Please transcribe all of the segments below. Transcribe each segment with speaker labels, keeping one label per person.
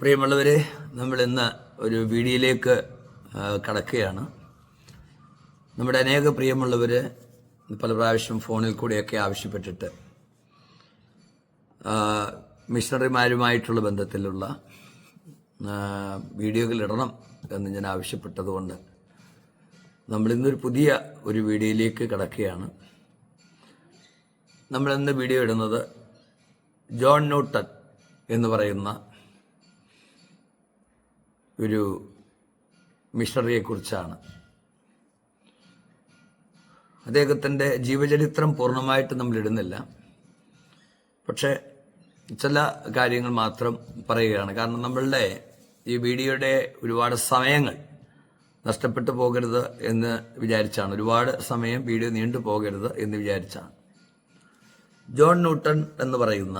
Speaker 1: പ്രിയമുള്ളവരെ നമ്മൾ ഇന്ന് ഒരു വീഡിയോയിലേക്ക് കടക്കുകയാണ്. നമ്മുടെ അനേക പ്രിയമുള്ളവർ പല പ്രാവശ്യം ഫോണിൽ കൂടെയൊക്കെ ആവശ്യപ്പെട്ടിട്ട് മിഷണറിമാരുമായിട്ടുള്ള ബന്ധത്തിലുള്ള വീഡിയോകൾ ഇടണം എന്ന് ഞാൻ ആവശ്യപ്പെട്ടതുകൊണ്ട് നമ്മൾ ഇന്നൊരു പുതിയ ഒരു വീഡിയോയിലേക്ക് കടക്കുകയാണ്. നമ്മൾ ഇന്ന് വീഡിയോ ഇടുന്നത് ജോൺ ന്യൂട്ടൺ എന്ന് പറയുന്ന ഒരു മിഷണറിയെക്കുറിച്ചാണ്. അദ്ദേഹത്തിന്റെ ജീവചരിത്രം പൂർണമായിട്ട് നമ്മൾ ഇടുന്നില്ല പക്ഷേ ചില കാര്യങ്ങൾ മാത്രം പറയുകയാണ്. കാരണം നമ്മളുടെ ഈ വീഡിയോയുടെ ഒരുപാട് സമയങ്ങൾ നഷ്ടപ്പെട്ടു പോകരുത് എന്ന് വിചാരിച്ചാണ്. ഒരുപാട് സമയം വീഡിയോ നീണ്ടു പോകരുത് എന്ന് വിചാരിച്ചാണ്. ജോൺ ന്യൂട്ടൺ എന്ന് പറയുന്ന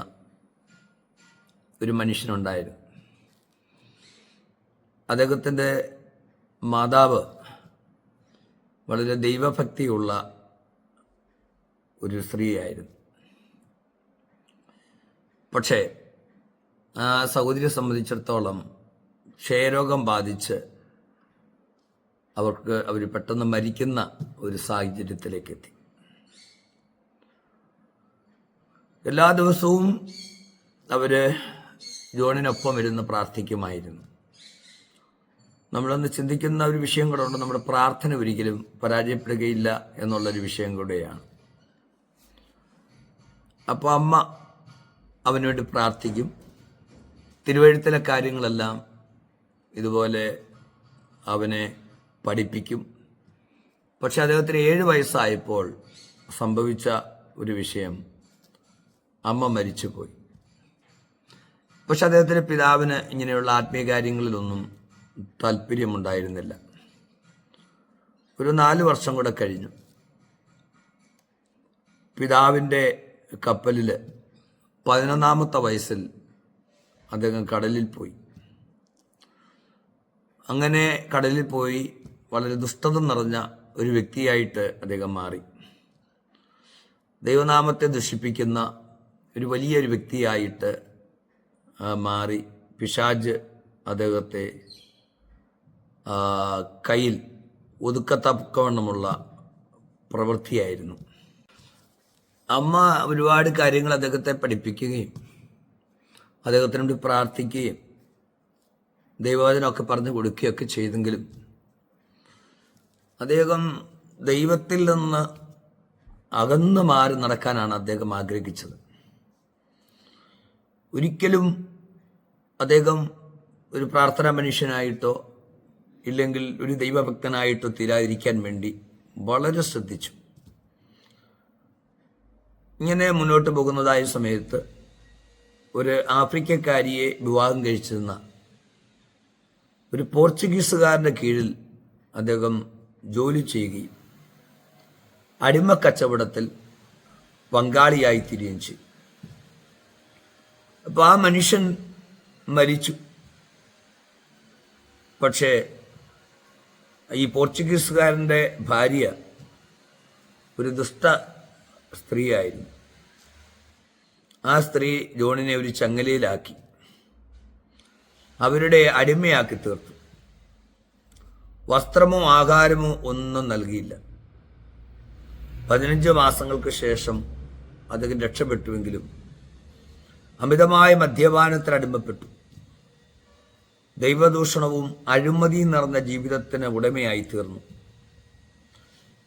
Speaker 1: ഒരു മനുഷ്യനുണ്ടായിരുന്നു. അദ്ദേഹത്തിന്റെ മാതാവ് വളരെ ദൈവഭക്തിയുള്ള ഒരു സ്ത്രീയായിരുന്നു. പക്ഷേ ആ സഹോദരിയെ സംബന്ധിച്ചിടത്തോളം ക്ഷയരോഗം ബാധിച്ച് അവർക്ക് അവർ പെട്ടെന്ന് മരിക്കുന്ന ഒരു സാഹചര്യത്തിലേക്ക് എത്തി. എല്ലാ ദിവസവും അവർ ജോണിനൊപ്പം ഇരുന്ന് പ്രാർത്ഥിക്കുമായിരുന്നു. നമ്മളൊന്ന് ചിന്തിക്കുന്ന ഒരു വിഷയം കൂടെ ഉണ്ട്. നമ്മുടെ പ്രാർത്ഥന ഒരിക്കലും പരാജയപ്പെടുകയില്ല എന്നുള്ളൊരു വിഷയം കൂടെയാണ്. അപ്പോൾ അമ്മ അവന് വേണ്ടി പ്രാർത്ഥിക്കും. തിരുവഴുത്തിലെ കാര്യങ്ങളെല്ലാം ഇതുപോലെ അവനെ പഠിപ്പിക്കും. പക്ഷെ അദ്ദേഹത്തിന് ഏഴ് വയസ്സായപ്പോൾ സംഭവിച്ച ഒരു വിഷയം. അമ്മ മരിച്ചുപോയി. പക്ഷെ അദ്ദേഹത്തിന്റെ പിതാവിന് ഇങ്ങനെയുള്ള ആത്മീയ കാര്യങ്ങളിലൊന്നും താല്പര്യമുണ്ടായിരുന്നില്ല. ഒരു നാല് വർഷം കൂടെ കഴിഞ്ഞു. പിതാവിന്റെ കപ്പലിൽ പതിനൊന്നാമത്തെ വയസ്സിൽ അദ്ദേഹം കടലിൽ പോയി. അങ്ങനെ കടലിൽ പോയി വളരെ ദുഷ്ടത നിറഞ്ഞ ഒരു വ്യക്തിയായിട്ട് അദ്ദേഹം മാറി. ദൈവനാമത്തെ ദുഷിപ്പിക്കുന്ന ഒരു വലിയൊരു വ്യക്തിയായിട്ട് മാറി പിശാജ് അദ്ദേഹത്തെ കയ്യിൽ ഒതുക്കത്തക്കവണ്ണമുള്ള പ്രവൃത്തിയായിരുന്നു. അമ്മ ഒരുപാട് കാര്യങ്ങൾ അദ്ദേഹത്തെ പഠിപ്പിക്കുകയും അദ്ദേഹത്തിന് വേണ്ടി പ്രാർത്ഥിക്കുകയും ദൈവവചനമൊക്കെ പറഞ്ഞു കൊടുക്കുകയൊക്കെ ചെയ്തെങ്കിലും അദ്ദേഹം ദൈവത്തിൽ നിന്ന് അകന്നു മാറി നടക്കാനാണ് അദ്ദേഹം ആഗ്രഹിച്ചത്. ഒരിക്കലും അദ്ദേഹം ഒരു പ്രാർത്ഥനാ മനുഷ്യനായിട്ടോ ഇല്ലെങ്കിൽ ഒരു ദൈവഭക്തനായിട്ടോ തീരാതിരിക്കാൻ വേണ്ടി വളരെ ശ്രദ്ധിച്ചു. ഇങ്ങനെ മുന്നോട്ട് പോകുന്നതായ സമയത്ത് ഒരു ആഫ്രിക്കക്കാരിയെ വിവാഹം കഴിച്ചിരുന്ന ഒരു പോർച്ചുഗീസുകാരന്റെ കീഴിൽ അദ്ദേഹം ജോലി ചെയ്യുകയും അടിമ കച്ചവടത്തിൽ പങ്കാളിയായി തിരിയും ചെയ്തു. അപ്പൊ ആ മനുഷ്യൻ മരിച്ചു. പക്ഷേ ഈ പോർച്ചുഗീസുകാരന്റെ ഭാര്യ ഒരു ദുഷ്ട സ്ത്രീയായിരുന്നു. ആ സ്ത്രീ ജോണിനെ ഒരു ചങ്ങലയിലാക്കി. അവരുടെ അടിമയാക്കി തീർത്തു. വസ്ത്രമോ ആഹാരമോ ഒന്നും നൽകിയില്ല. പതിനഞ്ച് മാസങ്ങൾക്ക് ശേഷം അദ്ദേഹം രക്ഷപ്പെട്ടുവെങ്കിലും അമിതമായ മദ്യപാനത്തിന് അടിമപ്പെട്ടു. ദൈവദൂഷണവും അഴിമതിയും നിറഞ്ഞ ജീവിതത്തിന് ഉടമയായി തീർന്നു.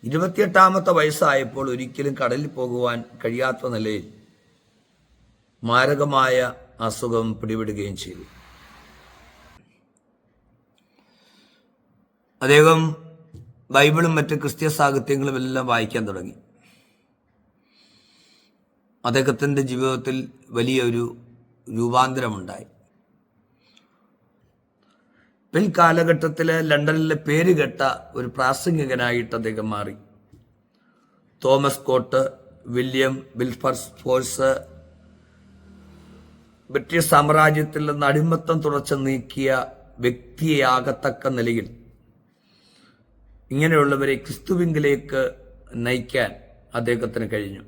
Speaker 1: ഇരുപത്തിയെട്ടാമത്തെ വയസ്സായപ്പോൾ ഒരിക്കലും കടലിൽ പോകുവാൻ കഴിയാത്ത നിലയിൽ മാരകമായ അസുഖം പിടിപെടുകയും ചെയ്തു. അദ്ദേഹം ബൈബിളും മറ്റ് ക്രിസ്ത്യ സാഹിത്യങ്ങളും എല്ലാം വായിക്കാൻ തുടങ്ങി. അദ്ദേഹത്തിന്റെ ജീവിതത്തിൽ വലിയൊരു രൂപാന്തരമുണ്ടായി. പിൽക്കാലഘട്ടത്തിൽ ലണ്ടനിലെ പേരുകെട്ട ഒരു പ്രാസംഗികനായിട്ട് അദ്ദേഹം മാറി. തോമസ് കോട്ട് വില്യം ബിൽഫർസ് ഫോഴ്സ് ബ്രിട്ടീഷ് സാമ്രാജ്യത്തിൽ നിന്ന് അടിമത്തം തുടച്ചു നീക്കിയ വ്യക്തിയാകത്തക്ക നിലയിൽ ഇങ്ങനെയുള്ളവരെ ക്രിസ്തുവിങ്കിലേക്ക് നയിക്കാൻ അദ്ദേഹത്തിന് കഴിഞ്ഞു.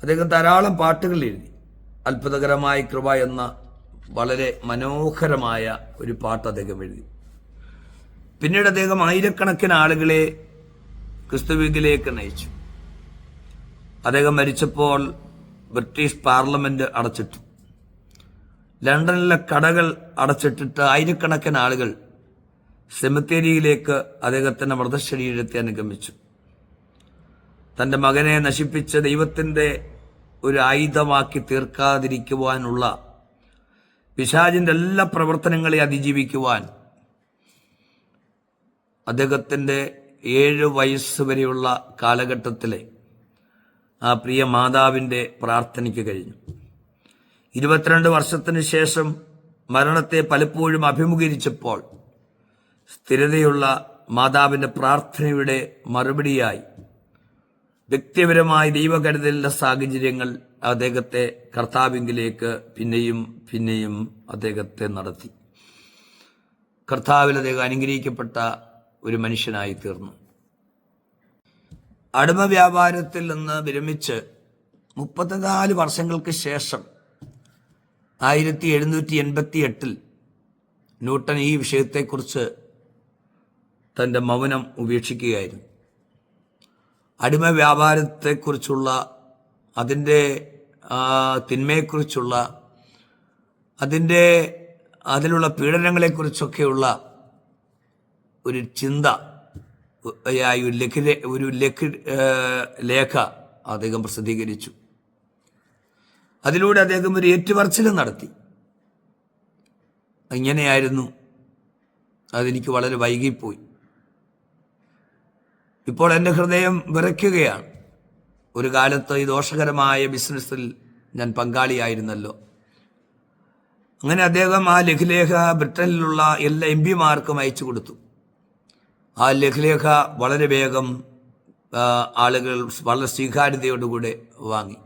Speaker 1: അദ്ദേഹം ധാരാളം പാട്ടുകൾ എഴുതി. അത്ഭുതകരമായ കൃപ എന്ന വളരെ മനോഹരമായ ഒരു പാട്ട് അദ്ദേഹം എഴുതി. പിന്നീട് അദ്ദേഹം ആയിരക്കണക്കിന് ആളുകളെ ക്രിസ്തുവിലേക്ക് നയിച്ചു. അദ്ദേഹം മരിച്ചപ്പോൾ ബ്രിട്ടീഷ് പാർലമെന്റ് അടച്ചിട്ടു. ലണ്ടനിലെ കടകൾ അടച്ചിട്ടിട്ട് ആയിരക്കണക്കിന് ആളുകൾ സെമിത്തേരിയിലേക്ക് അദ്ദേഹത്തിന്റെ മൃതശരീരത്തെ അനുഗമിച്ചു. തന്റെ മകനെ നശിപ്പിച്ച ദൈവത്തിന്റെ ഒരു ആയുധമാക്കി തീർക്കാതിരിക്കുവാനുള്ള പിശാചിന്റെ എല്ലാ പ്രവർത്തനങ്ങളെ അതിജീവിക്കുവാൻ അദ്ദേഹത്തിന്റെ ഏഴ് വയസ്സ് വരെയുള്ള കാലഘട്ടത്തിലെ ആ പ്രിയ മാതാവിന്റെ പ്രാർത്ഥനയ്ക്ക് കഴിഞ്ഞു. ഇരുപത്തിരണ്ട് വർഷത്തിന് ശേഷം മരണത്തെ പലപ്പോഴും അഭിമുഖീകരിച്ചപ്പോൾ സ്ഥിരതയുള്ള മാതാവിന്റെ പ്രാർത്ഥനയുടെ മറുപടിയായി വ്യക്തിപരമായി ദൈവകരുതലിന്റെ സാഹചര്യങ്ങൾ അദ്ദേഹത്തെ കർത്താവിങ്കിലേക്ക് പിന്നെയും പിന്നെയും അദ്ദേഹത്തെ നടത്തി. കർത്താവിൽ അദ്ദേഹം അനുഗ്രഹിക്കപ്പെട്ട ഒരു മനുഷ്യനായി തീർന്നു. അടിമ വ്യാപാരത്തിൽ നിന്ന് വിരമിച്ച് മുപ്പത്തിനാല് വർഷങ്ങൾക്ക് ശേഷം ആയിരത്തി എഴുന്നൂറ്റി എൺപത്തി എട്ടിൽ ന്യൂട്ടൺ ഈ വിഷയത്തെക്കുറിച്ച് തന്റെ മൗനം ഉപേക്ഷിക്കുകയായിരുന്നു. അടിമ വ്യാപാരത്തെക്കുറിച്ചുള്ള അതിന്റെ തിന്മയെക്കുറിച്ചുള്ള അതിന്റെ അതിലുള്ള പീഡനങ്ങളെക്കുറിച്ചൊക്കെയുള്ള ഒരു ചിന്ത ഒരു ലഘു ഒരു ലേഖ അദ്ദേഹം പ്രസിദ്ധീകരിച്ചു. അതിലൂടെ അദ്ദേഹം ഒരു ഏറ്റുപറച്ചിലും നടത്തി. ഇങ്ങനെയായിരുന്നു അതെനിക്ക് വളരെ വൈകിപ്പോയി. ഇപ്പോൾ എന്റെ ഹൃദയം വിറയ്ക്കുകയാണ്. ഒരു കാലത്ത് ഈ ദോഷകരമായ ബിസിനസ്സിൽ ഞാൻ പങ്കാളിയായിരുന്നല്ലോ. അങ്ങനെ അദ്ദേഹം ആ ലഘുലേഖ ബ്രിട്ടനിലുള്ള എല്ലാ എം പിമാർക്കും അയച്ചു കൊടുത്തു. ആ ലഘുലേഖ വളരെ വേഗം ആളുകൾ വളരെ സ്വീകാര്യതയോടുകൂടെ വാങ്ങി.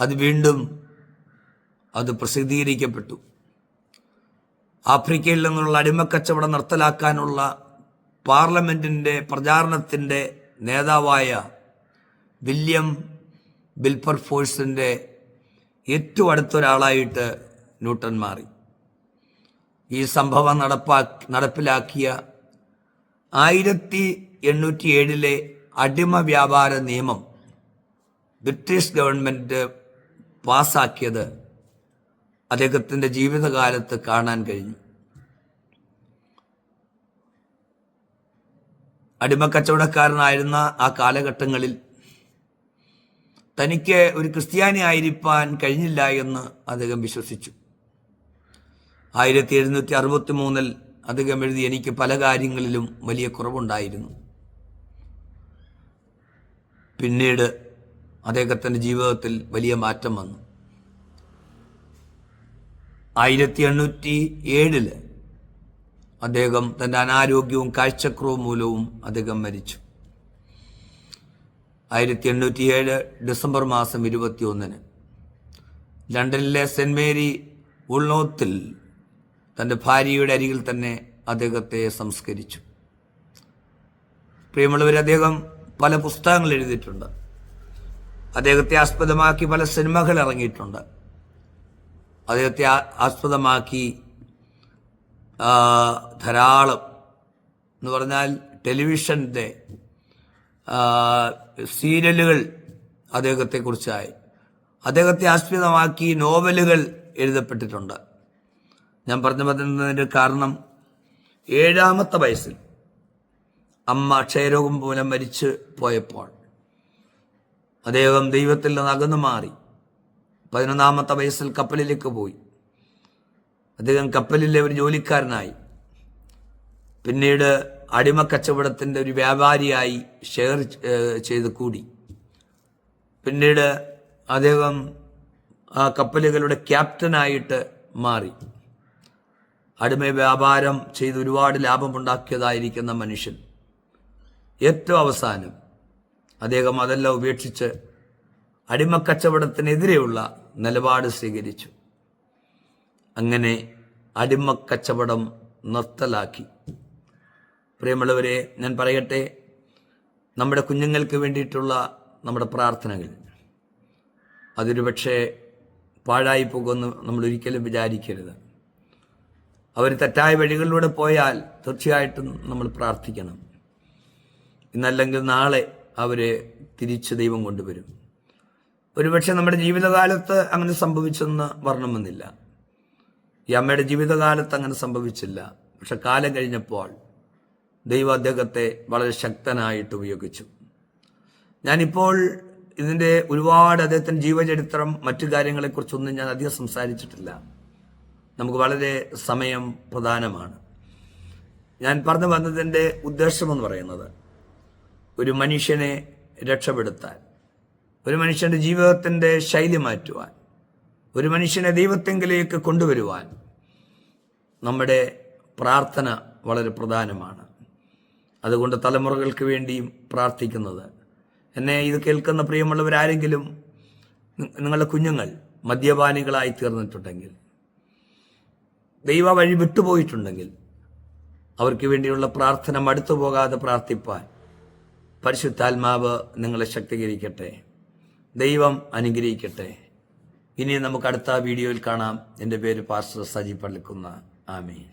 Speaker 1: അത് വീണ്ടും അത് പ്രസിദ്ധീകരിക്കപ്പെട്ടു. ആഫ്രിക്കയിൽ നിന്നുള്ള അടിമക്കച്ചവടം നിർത്തലാക്കാനുള്ള പാർലമെന്റിന്റെ പ്രചാരണത്തിന്റെ നേതാവായ വില്യം ബിൽഫർ ഫോഴ്സിന്റെ ഏറ്റവും അടുത്തൊരാളായിട്ട് ന്യൂട്ടൺ മാറി. ഈ സംഭവം നടപ്പാ നടപ്പിലാക്കിയ ആയിരത്തി എണ്ണൂറ്റി ഏഴിലെ അടിമ വ്യാപാര നിയമം ബ്രിട്ടീഷ് ഗവൺമെന്റ് പാസാക്കിയത് അദ്ദേഹത്തിന്റെ ജീവിതകാലത്ത് കാണാൻ കഴിഞ്ഞു. അടിമക്കച്ചവടക്കാരനായിരുന്ന ആ കാലഘട്ടങ്ങളിൽ തനിക്ക് ഒരു ക്രിസ്ത്യാനി ആയിരിക്കാൻ കഴിഞ്ഞില്ല എന്ന് അദ്ദേഹം വിശ്വസിച്ചു. ആയിരത്തി എഴുന്നൂറ്റി അറുപത്തി മൂന്നിൽ അദ്ദേഹം എഴുതി എനിക്ക് പല കാര്യങ്ങളിലും വലിയ കുറവുണ്ടായിരുന്നു. പിന്നീട് അദ്ദേഹത്തിന്റെ ജീവിതത്തിൽ വലിയ മാറ്റം വന്നു. ആയിരത്തി എണ്ണൂറ്റി ഏഴിൽ അദ്ദേഹം തന്റെ അനാരോഗ്യവും കാഴ്ചക്കുറവും മൂലവും അദ്ദേഹം മരിച്ചു. ആയിരത്തി എണ്ണൂറ്റി ഏഴ് ഡിസംബർ മാസം ഇരുപത്തി ഒന്നിന് ലണ്ടനിലെ സെന്റ് മേരി ഉൾനോത്തിൽ തന്റെ ഭാര്യയുടെ അരികിൽ തന്നെ അദ്ദേഹത്തെ സംസ്കരിച്ചു. പ്രിയമുള്ളവർ അദ്ദേഹം പല പുസ്തകങ്ങൾ എഴുതിയിട്ടുണ്ട്. അദ്ദേഹത്തെ ആസ്പദമാക്കി പല സിനിമകൾ ഇറങ്ങിയിട്ടുണ്ട്. അദ്ദേഹത്തെ ആസ്പദമാക്കി ധാരാളം എന്ന് പറഞ്ഞാൽ ടെലിവിഷന്റെ സീരിയലുകൾ അദ്ദേഹത്തെക്കുറിച്ചായി. അദ്ദേഹത്തെ ആസ്പദമാക്കി നോവലുകൾ എഴുതപ്പെട്ടിട്ടുണ്ട്. ഞാൻ പറഞ്ഞു പറഞ്ഞതിന്റെ കാരണം ഏഴാമത്തെ വയസ്സിൽ അമ്മ ക്ഷയരോഗം മൂലം മരിച്ച് പോയപ്പോൾ അദ്ദേഹം ദൈവത്തിൽ നിന്ന് അകന്നു മാറി. പതിനൊന്നാമത്തെ വയസ്സിൽ കപ്പലിലേക്ക് പോയി. അദ്ദേഹം കപ്പലിലെ ഒരു ജോലിക്കാരനായി. പിന്നീട് അടിമക്കച്ചവടത്തിന്റെ ഒരു വ്യാപാരിയായി ഷെയർ ചെയ്ത് കൂടി. പിന്നീട് അദ്ദേഹം ആ കപ്പലുകളുടെ ക്യാപ്റ്റനായിട്ട് മാറി. അടിമ വ്യാപാരം ചെയ്ത് ഒരുപാട് ലാഭമുണ്ടാക്കിയതായിരിക്കുന്ന മനുഷ്യൻ. ഏറ്റവും അവസാനം അദ്ദേഹം അതെല്ലാം ഉപേക്ഷിച്ച് അടിമക്കച്ചവടത്തിനെതിരെയുള്ള നിലപാട് സ്വീകരിച്ചു. അങ്ങനെ അടിമക്കച്ചവടം നിർത്തലാക്കി. പ്രിയമുള്ളവരെ ഞാൻ പറയട്ടെ നമ്മുടെ കുഞ്ഞുങ്ങൾക്ക് വേണ്ടിയിട്ടുള്ള നമ്മുടെ പ്രാർത്ഥനകൾ. അതൊരു പക്ഷേ പാഴായി പോകുമെന്ന് നമ്മൾ ഒരിക്കലും വിചാരിക്കരുത്. അവർ തെറ്റായ വഴികളിലൂടെ പോയാൽ തീർച്ചയായിട്ടും നമ്മൾ പ്രാർത്ഥിക്കണം. ഇന്നല്ലെങ്കിൽ നാളെ അവരെ തിരിച്ച് ദൈവം കൊണ്ടുവരും. ഒരുപക്ഷെ നമ്മുടെ ജീവിതകാലത്ത് അങ്ങനെ സംഭവിച്ചെന്ന് വർണമെന്നില്ല ഈ അമ്മയുടെ ജീവിതകാലത്ത് അങ്ങനെ സംഭവിച്ചില്ല. പക്ഷെ കാലം കഴിഞ്ഞപ്പോൾ ദൈവം അദ്ദേഹത്തെ വളരെ ശക്തനായിട്ട് ഉപയോഗിച്ചു. ഞാനിപ്പോൾ ഇതിന്റെ ഒരുപാട് അദ്ദേഹത്തിന്റെ ജീവചരിത്രം മറ്റു കാര്യങ്ങളെക്കുറിച്ചൊന്നും ഞാൻ അധികം സംസാരിച്ചിട്ടില്ല. നമുക്ക് വളരെ സമയം പ്രധാനമാണ്. ഞാൻ പറഞ്ഞു വന്നതിന്റെ ഉദ്ദേശമെന്ന് പറയുന്നത് ഒരു മനുഷ്യനെ രക്ഷപ്പെടുത്താൻ ഒരു മനുഷ്യന്റെ ജീവിതത്തിന്റെ ശൈലി മാറ്റുവാൻ ഒരു മനുഷ്യനെ ദൈവത്തെങ്കിലേക്ക് കൊണ്ടുവരുവാൻ നമ്മുടെ പ്രാർത്ഥന വളരെ പ്രധാനമാണ്. അതുകൊണ്ട് തലമുറകൾക്ക് വേണ്ടിയും പ്രാർത്ഥിക്കുന്നത്. എന്നെ ഇത് കേൾക്കുന്ന പ്രിയമുള്ളവരാരെങ്കിലും നിങ്ങളുടെ കുഞ്ഞുങ്ങൾ മദ്യപാനികളായി തീർന്നിട്ടുണ്ടെങ്കിൽ ദൈവ വഴി വിട്ടുപോയിട്ടുണ്ടെങ്കിൽ അവർക്ക് വേണ്ടിയുള്ള പ്രാർത്ഥന മടുത്തു പോകാതെ പ്രാർത്ഥിപ്പാൻ പരിശുദ്ധാത്മാവ് നിങ്ങളെ ശക്തീകരിക്കട്ടെ. ദൈവം അനുഗ്രഹിക്കട്ടെ. ഇനി നമുക്ക് അടുത്ത വീഡിയോയിൽ കാണാം. എന്റെ പേര് പാസ്റ്റർ സജി പള്ളിക്കുന്ന. ആമീൻ.